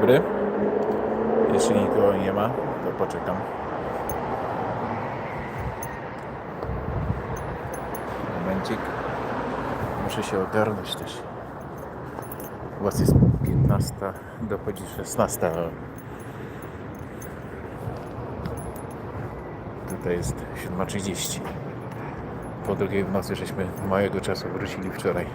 dobry. Jeśli nikogo nie ma, to poczekam. Momencik. Muszę się ogarnąć też. U Was jest 15, dochodzi 16. Tutaj jest 7.30. Po drugiej w nocy żeśmy mojego czasu wrócili wczoraj.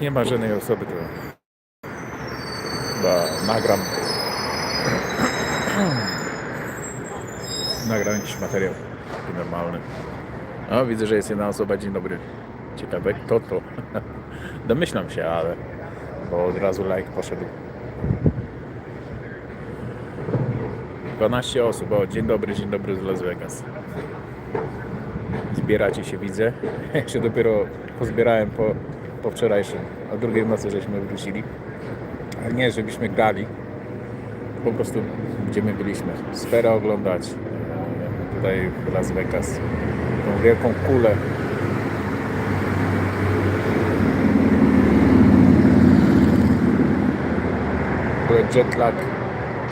Nie ma żadnej osoby, to chyba nagram. nagram jakiś materiał normalny. No, widzę, że jest jedna osoba. Dzień dobry. Ciekawe, kto to? Domyślam się, ale bo od razu like poszedł. 12 osób. O, dzień dobry, dzień dobry z Las Vegas. Zbieracie się, widzę. Ja się dopiero pozbierałem po, po wczorajszym, o drugiej nocy żeśmy wrócili. Ale nie, żebyśmy grali. Po prostu gdzie my byliśmy. Sferę oglądać. e, Tutaj w Las Vegas. Tą wielką kulę. Jetlag.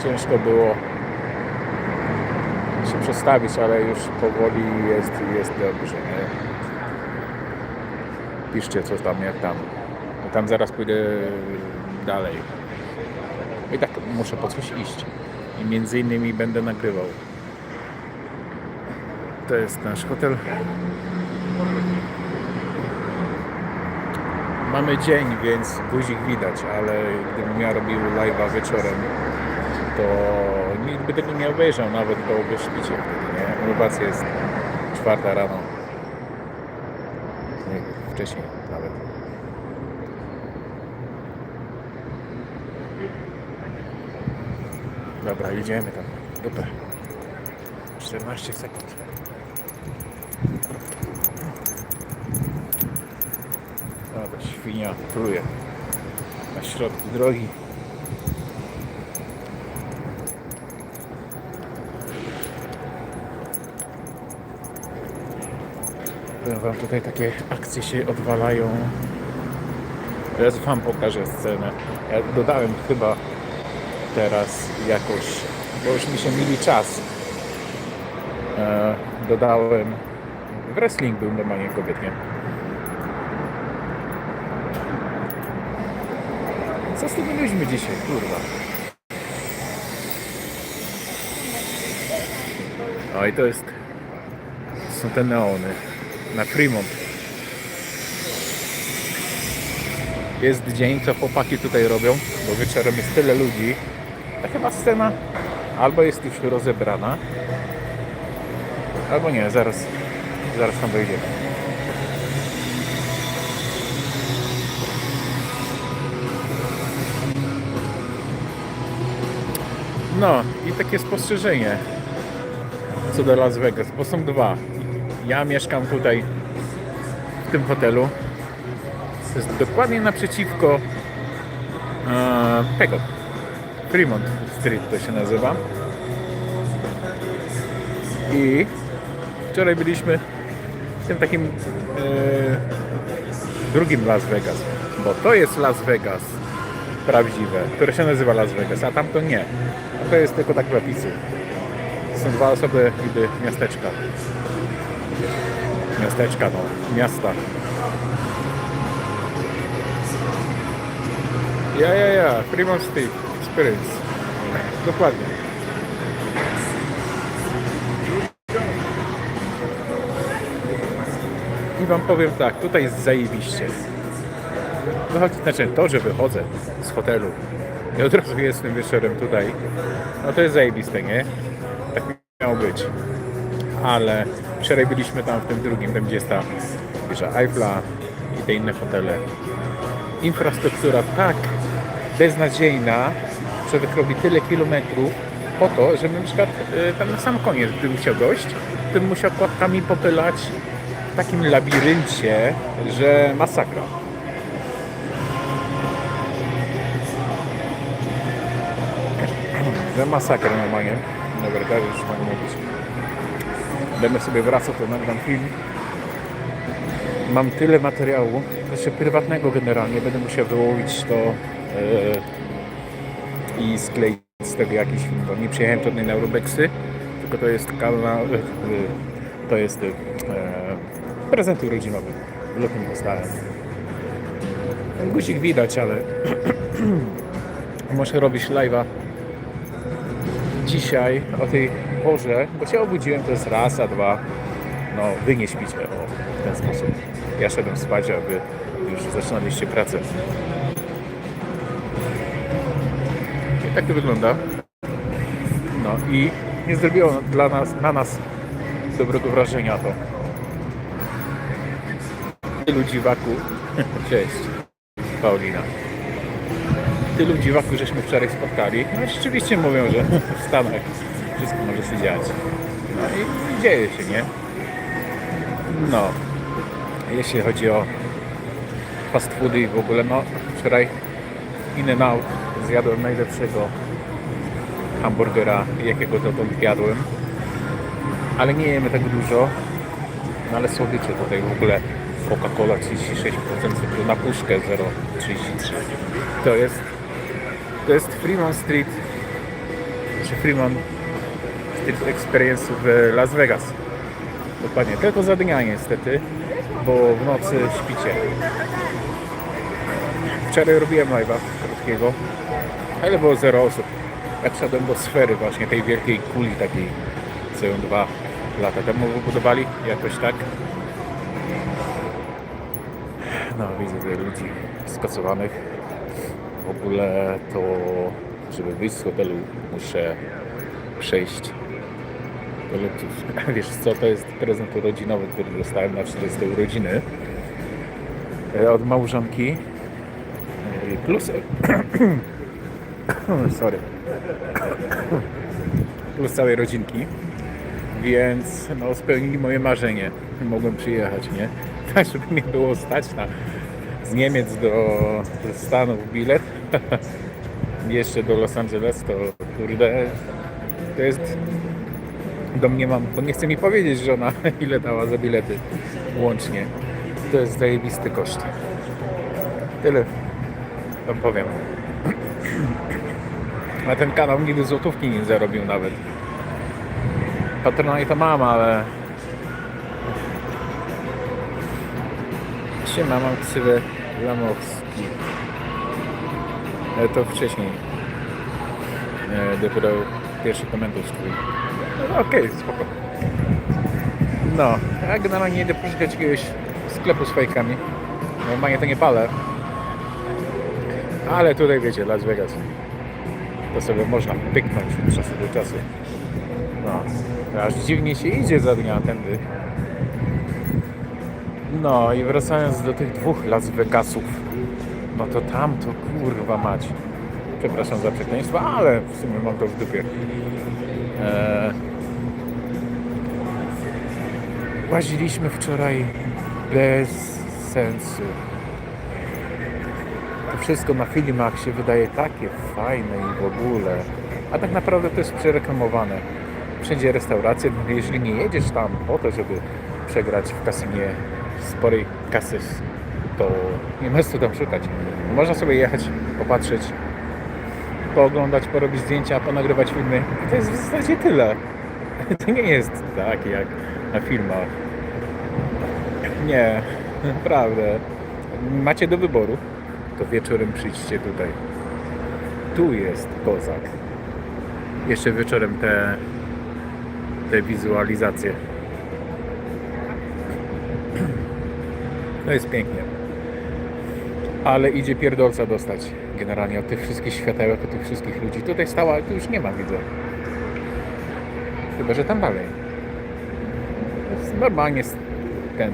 Ciężko było się przestawić, ale już powoli jest, jest dobrze, nie? Piszcie co tam, jak tam. Bo tam zaraz pójdę dalej. I tak muszę po coś iść. I między innymi będę nagrywał. To jest nasz hotel. Mamy dzień, więc guzik widać, ale gdybym ja robił live'a wieczorem, to nikt by tego nie obejrzał, nawet nie? U was jest czwarta rano. Nie, wcześniej nawet. Dobra, idziemy tam. Dobra. 14 sekund. Dobra, świnia pluje na środku drogi. Wam tutaj takie akcje się odwalają. Teraz Wam pokażę scenę. Ja dodałem chyba teraz jakoś, bo już mi się mili czas. E, dodałem. Wrestling był normalnie kobiet. Co z tymi ludźmi dzisiaj, kurwa? No i to jest... Są te neony. Na Fremont. Jest dzień, co chłopaki tutaj robią, bo wieczorem jest tyle ludzi. Ta chyba scena albo jest już rozebrana, albo nie, zaraz, zaraz tam wejdziemy. No i takie spostrzeżenie co do Las Vegas, bo są dwa. Ja mieszkam tutaj w tym hotelu. To jest dokładnie naprzeciwko e, tego. Fremont Street to się nazywa. I wczoraj byliśmy w tym takim e, drugim Las Vegas, bo to jest Las Vegas prawdziwe, które się nazywa Las Vegas, a tamto nie. A to jest tylko tak w opisu. Są dwa osoby niby miasteczka. Miasteczka, no, miasta. Ja, ja, ja, Fremont Street Experience. Dokładnie. I wam powiem tak, tutaj jest zajebiście. Wychodzi, znaczy to, że wychodzę z hotelu i od razu jestem wieczorem tutaj, no to jest zajebiste, nie? Tak miało być. Ale wczoraj byliśmy tam w tym drugim, tam gdzie jest ta wieża Eiffla i te inne hotele. Infrastruktura tak beznadziejna, że robi tyle kilometrów po to, żeby na przykład y, tam na sam koniec, gdybym chciał dojść, bym musiał płatkami popylać w takim labiryncie, że masakra. Że masakra normalnie. Dobra, teraz już mogę mówić. Będę sobie wracał, to nagram film. Mam tyle materiału, znaczy prywatnego generalnie, będę musiał wyłowić to e, i skleić z tego jakiś film, bo nie przyjechałem żadnej na Urubexy, tylko to jest kanał, e, to jest e, prezent urodzinowy. W lutym dostałem. Guzik widać, ale muszę robić live'a dzisiaj o tej porze, bo się obudziłem, to jest raz, a dwa, no wy nie śpicie, o, w ten sposób. Ja szedłem spać, a wy już zaczynaliście pracę. I tak to wygląda. No i nie zrobiło dla nas, na nas dobrego wrażenia to. Tylu dziwaku. Cześć. Paulina. Tylu dziwaku żeśmy wczoraj spotkali. No rzeczywiście mówią, że w Stanach wszystko może się dziać. No i dzieje się, nie? No. Jeśli chodzi o fast foody i w ogóle, no wczoraj in out zjadłem najlepszego hamburgera, jakiego dotąd jadłem. Ale nie jemy tak dużo. No ale słodycze tutaj w ogóle Coca-Cola 36% cukru na puszkę 0,33. To jest to jest Fremont Street czy Fremont Street Experience w Las Vegas. Dokładnie, tylko za dnia niestety, bo w nocy śpicie. Wczoraj robiłem live'a krótkiego, ale było zero osób. Ja wszedłem do sfery właśnie tej wielkiej kuli takiej, co ją dwa lata temu wybudowali, jakoś tak. No widzę tutaj ludzi skasowanych. W ogóle to, żeby wyjść z hotelu, muszę przejść lotów. Wiesz co, to jest prezent urodzinowy, który dostałem na 40 urodziny e, od małżonki. E, Plus... Sorry. Plus całej rodzinki. Więc no, spełnili moje marzenie. Mogłem przyjechać, nie? Tak, żeby mnie było stać na z Niemiec do Stanów bilet. Jeszcze do Los Angeles, to kurde, to jest do mnie mam, bo nie chce mi powiedzieć żona ile dała za bilety łącznie. To jest zajebisty koszt. Tyle wam powiem. Na ten kanał nigdy złotówki nie zarobił nawet. Patronaj to mam, ale Siema, mam ksywę Lamowski. Ale to wcześniej. E, dopiero pierwszy komentarz twój. No, Okej, spoko. No, ja generalnie idę poszukać jakiegoś sklepu z fajkami. Normalnie to nie palę. Ale tutaj wiecie, Las Vegas. To sobie można pyknąć od czasu do czasu. No, aż dziwnie się idzie za dnia tędy. No i wracając do tych dwóch Las Vegasów. No to tam to kurwa mać. Przepraszam za przekleństwo, ale w sumie mam to w dupie. Eee, łaziliśmy wczoraj bez sensu. To wszystko na filmach się wydaje takie fajne i w ogóle. A tak naprawdę to jest przereklamowane. Wszędzie restauracje, no jeżeli nie jedziesz tam po to, żeby przegrać w kasynie sporej kasy, to nie ma co tam szukać. Można sobie jechać, popatrzeć, pooglądać, porobić zdjęcia, ponagrywać filmy. I to jest w zasadzie tyle. To nie jest tak jak na filmach. Nie, naprawdę. Macie do wyboru, to wieczorem przyjdźcie tutaj. Tu jest kozak. Jeszcze wieczorem te, te wizualizacje. No jest pięknie. Ale idzie pierdolca dostać generalnie od tych wszystkich światełek, od tych wszystkich ludzi. Tutaj stała, tu już nie ma, widzę. Chyba, że tam dalej. Normalnie ten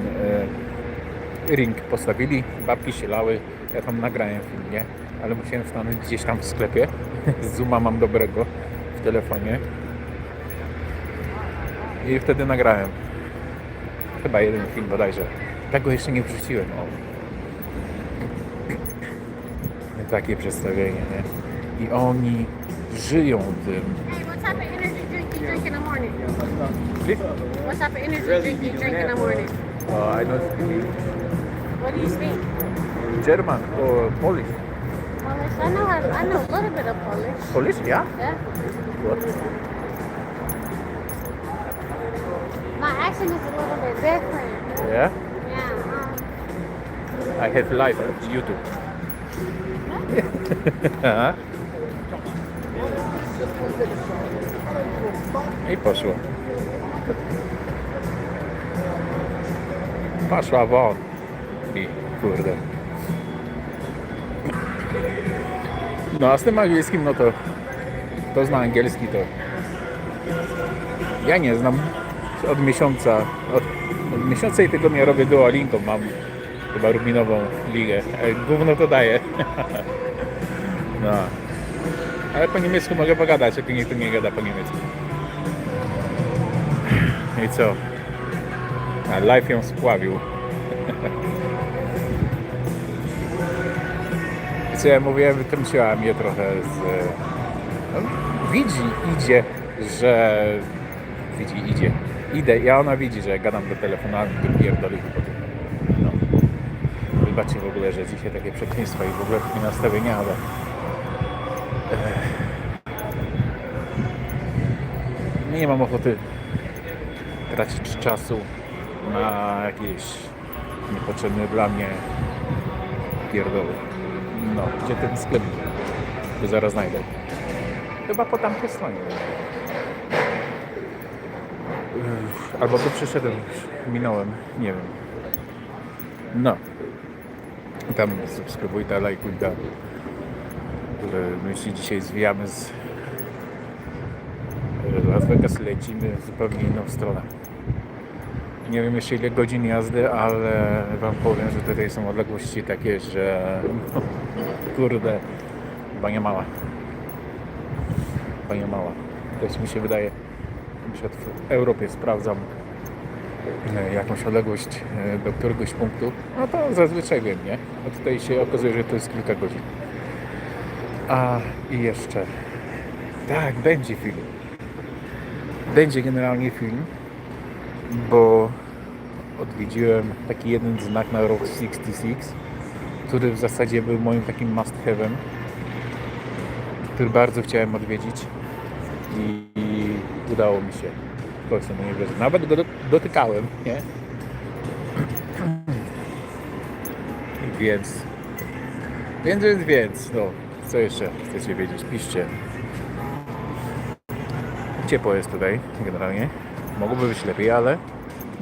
e, ring postawili, babki się lały. Ja tam nagrałem film, nie? Ale musiałem stanąć gdzieś tam w sklepie. Zooma mam dobrego w telefonie. I wtedy nagrałem. Chyba jeden film bodajże. Tego jeszcze nie wrzuciłem. O. Takie przedstawienie, nie? I oni żyją tym. Please? What type of energy drink you drink in the morning? Uh, I don't speak What do you speak? German or Polish. Polish. I know I know a little bit of Polish. Polish, yeah? Yeah. What? My accent is a little bit different. Yeah? Yeah. Um, I have live on YouTube. Aha. I poszło. Poszła won. I kurde. No a z tym angielskim, no to to zna angielski, to ja nie znam od miesiąca, od, od miesiąca i tygodnia robię Duolingo, mam chyba rubinową ligę. E, Gówno to daje. No. Ale po niemiecku mogę pogadać, jak nikt nie gada po niemiecku. I co? A live ją spławił. Co ja mówiłem, wytrąciła mnie trochę z... No, widzi, idzie, że... Widzi, idzie. Idę, ja ona widzi, że gadam do telefonu, a ty pierdoli głupoty. No. Wybaczcie w ogóle, że dzisiaj takie przekleństwa i w ogóle takie nastawienia, ale... Ech. Nie mam ochoty tracić czasu na jakieś niepotrzebne dla mnie pierdoły. No, gdzie ten sklep? To zaraz znajdę. Chyba po tamtej stronie. Ech, Albo tu przyszedłem, minąłem, nie wiem. No. Tam subskrybuj, da, lajkuj, da. My się dzisiaj zwijamy z Las Vegas, lecimy w zupełnie inną stronę. Nie wiem jeszcze ile godzin jazdy, ale Wam powiem, że tutaj są odległości takie, że no, kurde, bania mała. Bania mała. Też mi się wydaje, przykład w Europie sprawdzam e, jakąś odległość e, do któregoś punktu, no to zazwyczaj wiem, nie? A tutaj się okazuje, że to jest kilka godzin. A i jeszcze, tak, będzie film. Będzie generalnie film, bo odwiedziłem taki jeden znak na rok 66, który w zasadzie był moim takim must have'em, który bardzo chciałem odwiedzić i, i udało mi się. Nawet go do, dotykałem, nie? Więc, więc, więc, więc, no, Co jeszcze chcecie wiedzieć? Piszcie. Ciepło jest tutaj generalnie. Mogłoby być lepiej, ale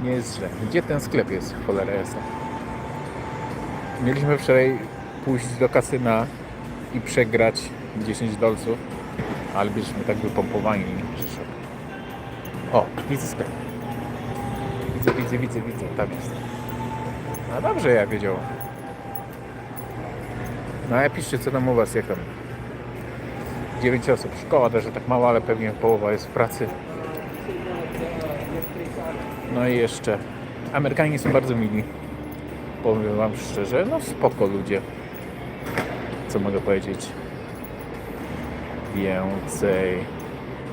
nie jest źle. Gdzie ten sklep jest? Cholera jasna. Mieliśmy wczoraj pójść do kasyna i przegrać 10 dolców, ale byliśmy tak wypompowani, że. O, widzę sklep. Widzę, widzę, widzę, widzę. Tam jest. No dobrze, ja wiedział. No a piszcie, co tam u was, jak tam? 9 osób. Szkoła też, że tak mało, ale pewnie połowa jest w pracy. No i jeszcze. Amerykanie są bardzo mili. Powiem wam szczerze, no spoko ludzie. Co mogę powiedzieć? Więcej.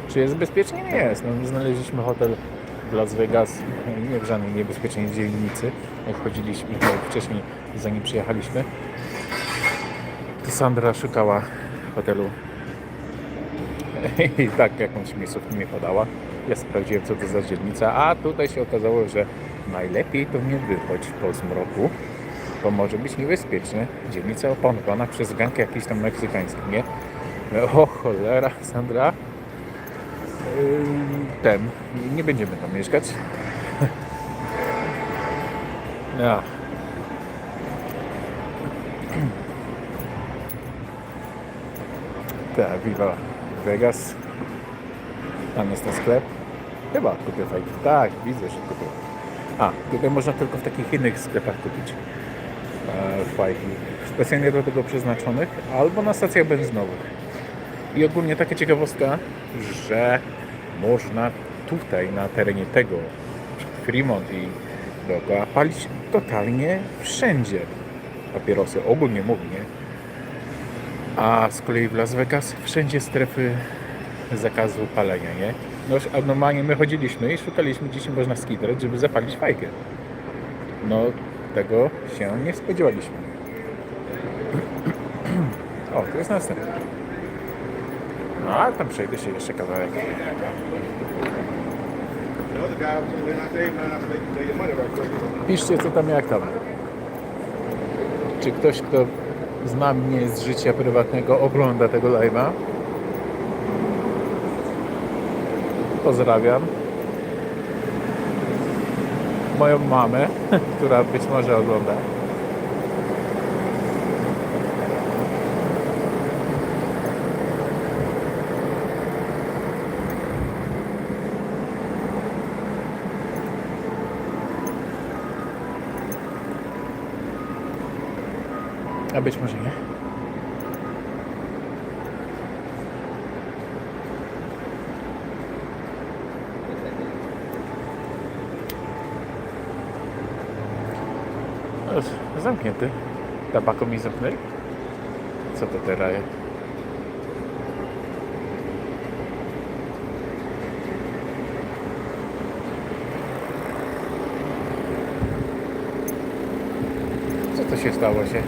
Czy jest bezpiecznie? Nie jest. No, znaleźliśmy hotel w Las Vegas, nie w żadnej niebezpiecznej dzielnicy. Jak chodziliśmy wcześniej, zanim przyjechaliśmy, to Sandra szukała hotelu i tak jakąś miejscówkę mi podała. Ja sprawdziłem, co to za dzielnica, a tutaj się okazało, że najlepiej to nie wychodź po zmroku, bo może być niebezpiecznie. Dzielnica opanowana przez gang jakiś tam meksykański, nie? O cholera, Sandra. Ten, nie będziemy tam mieszkać. Ja. Tak, Viva Vegas. Tam jest ten sklep. Chyba kupię fajki. Tak, widzę, że kupię. A, tutaj można tylko w takich innych sklepach kupić e, fajki. Specjalnie do tego przeznaczonych, albo na stacjach benzynowych. I ogólnie taka ciekawostka, że można tutaj na terenie tego Fremont i dookoła palić totalnie wszędzie papierosy. Ogólnie mówię? A z kolei w Las Vegas wszędzie strefy zakazu palenia, nie? No, normalnie my chodziliśmy i szukaliśmy, gdzie się można skitrać, żeby zapalić fajkę. No, tego się nie spodziewaliśmy. O, to jest następny. No, a tam przejdę się jeszcze kawałek. Piszcie, co tam, jak tam. Czy ktoś, kto zna mnie z życia prywatnego, ogląda tego live'a? Pozdrawiam. Moją mamę, która być może ogląda. A być może nie. No, jest Zamknięty. Tabako mi zamknęli? Co to teraz jest? Co to się stało się?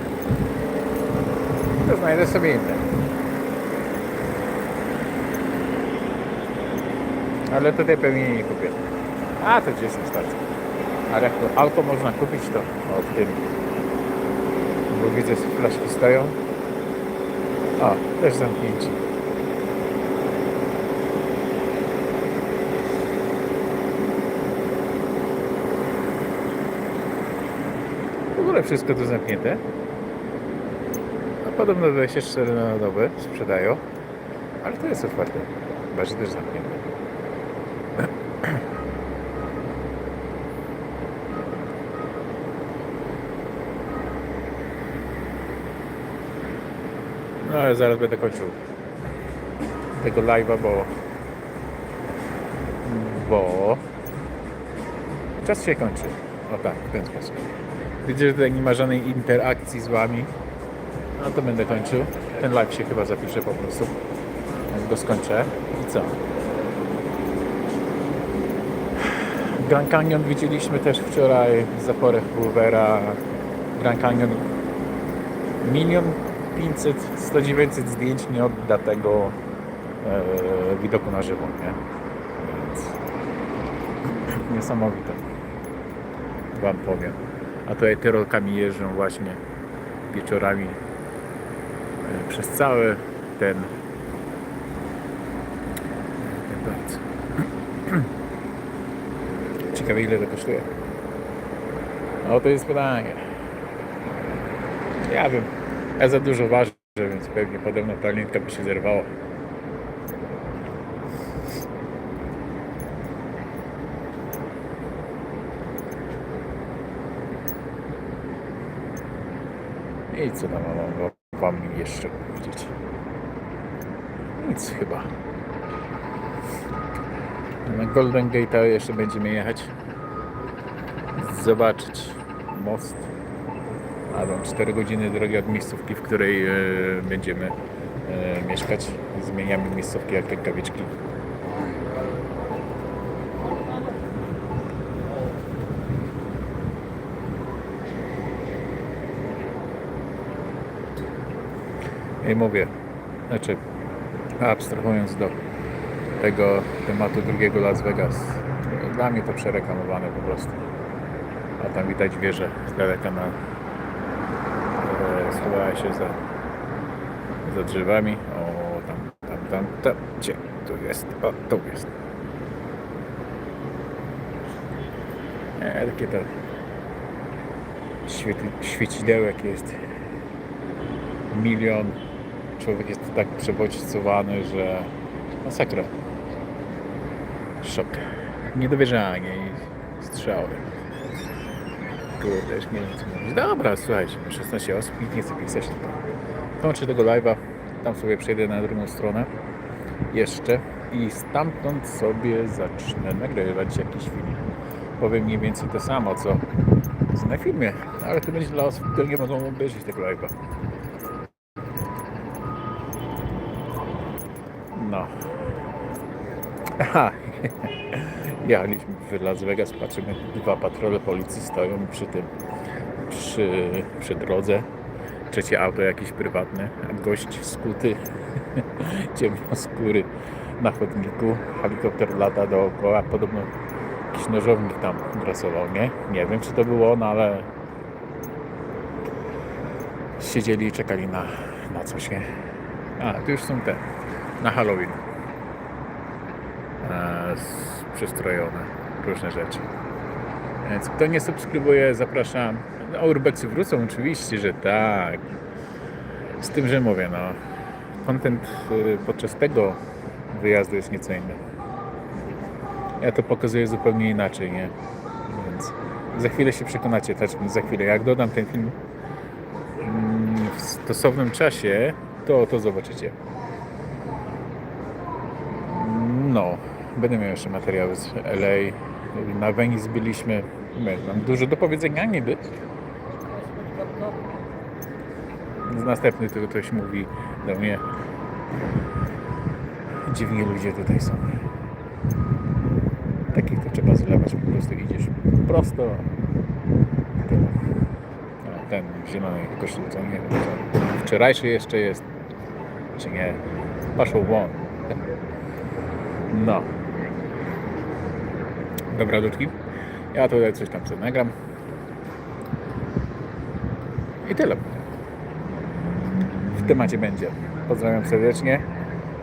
To znajdę sobie inne. Ale tutaj pewnie nie kupię. A, to gdzieś na stacji. Ale jak to auto można kupić, to o w tym. Bo widzę, że flaszki stoją. O, też zamknięci. W ogóle wszystko tu zamknięte. A podobno 24 na dobę sprzedają. Ale to jest otwarte. Chyba, że też zamknięte. No zaraz będę kończył tego live'a, bo bo czas się kończy. O tak, w ten sposób. Widzę, że tutaj nie ma żadnej interakcji z wami. No to będę kończył. Ten live się chyba zapiszę po prostu. Jak go skończę. I co? Grand Canyon widzieliśmy też wczoraj, zaporę Hoovera. Grand Canyon milion 500, 100, 900 zdjęć nie odda tego e, widoku na żywo, nie? Więc niesamowite. Wam powiem. A tutaj tyrolkami jeżdżą właśnie wieczorami e, przez cały ten plac. Ciekawe ile to kosztuje. No to jest pytanie. Ja wiem. Ja za dużo ważę, więc pewnie podobno linka by się zerwała. I co tam mam wam jeszcze powiedzieć? Nic chyba. Na Golden Gate jeszcze będziemy jechać. Zobaczyć most. A tam 4 godziny drogi od miejscówki, w której e, będziemy e, mieszkać. Zmieniamy miejscówki jak rękawiczki. I mówię, znaczy abstrahując do tego tematu drugiego Las Vegas, dla mnie to przereklamowane po prostu. A tam widać wieżę z daleka na e, schowała się za, za drzewami. O, tam, tam, tam, tam, gdzie? Tu jest, o, tu jest. E, takie to świeci, świecidełek jest milion. Człowiek jest tak przebodźcowany, że masakra. Szok. Niedowierzanie i strzały. Kurde, już nie wiem co mówić. Dobra, słuchajcie, 16 osób, nikt nie chce pisać. Kończę tego live'a, tam sobie przejdę na drugą stronę jeszcze i stamtąd sobie zacznę nagrywać jakiś film. Powiem mniej więcej to samo, co, co na filmie, ale to będzie dla osób, które nie mogą obejrzeć tego live'a. No. Aha. Jechaliśmy w Las Vegas, patrzymy, dwa patrole policji stoją przy tym, przy, przy drodze. Trzecie auto jakieś prywatne, a gość skuty, ciemnoskóry na chodniku. Helikopter lata dookoła, podobno jakiś nożownik tam grasował, nie? Nie wiem, czy to było on, ale siedzieli i czekali na, na coś, nie? A, tu już są te, na Halloween. Przystrojone, różne rzeczy. Więc kto nie subskrybuje, zapraszam. No, Urbexy wrócą, oczywiście, że tak. Z tym, że mówię, no, content y, podczas tego wyjazdu jest nieco inny. Ja to pokazuję zupełnie inaczej, nie? Więc za chwilę się przekonacie, też za chwilę. Jak dodam ten film mm, w stosownym czasie, to, to zobaczycie. No, będę miał jeszcze materiały z LA. Na Venice byliśmy. My, Mam dużo do powiedzenia, niby. Z następny tu ktoś mówi do mnie. Dziwni ludzie tutaj są. Takich to trzeba zlewać, po prostu idziesz prosto. Ten w zielonej koszulce, nie wiem. Wczorajszy jeszcze jest, czy nie. Poszło won. No. Dobra, ludki. Ja tutaj coś tam sobie nagram. I tyle. W temacie będzie. Pozdrawiam serdecznie.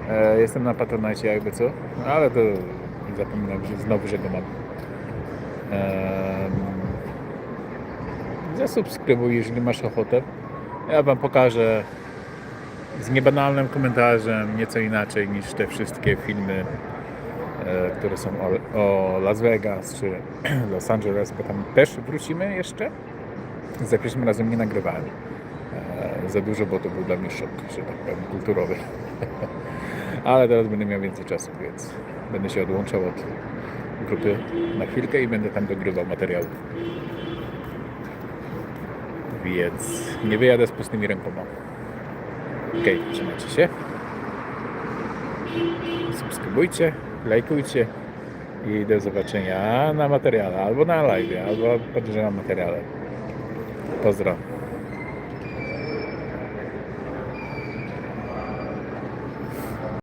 E, jestem na Patronite jakby co, ale to zapominam że znowu, że go mam. Zasubskrybuj, jeżeli masz ochotę. Ja Wam pokażę z niebanalnym komentarzem, nieco inaczej niż te wszystkie filmy, które są o, o Las Vegas czy Los Angeles, bo tam też wrócimy jeszcze. Za pierwszym razem nie nagrywałem e, za dużo, bo to był dla mnie szok, że tak powiem, kulturowy. Ale teraz będę miał więcej czasu, więc będę się odłączał od grupy na chwilkę i będę tam dogrywał materiałów. Więc nie wyjadę z pustymi rękoma. Okej, trzymajcie się. Subskrybujcie, lajkujcie i do zobaczenia na materiale, albo na live, albo podejrzewam materiale. Pozdro.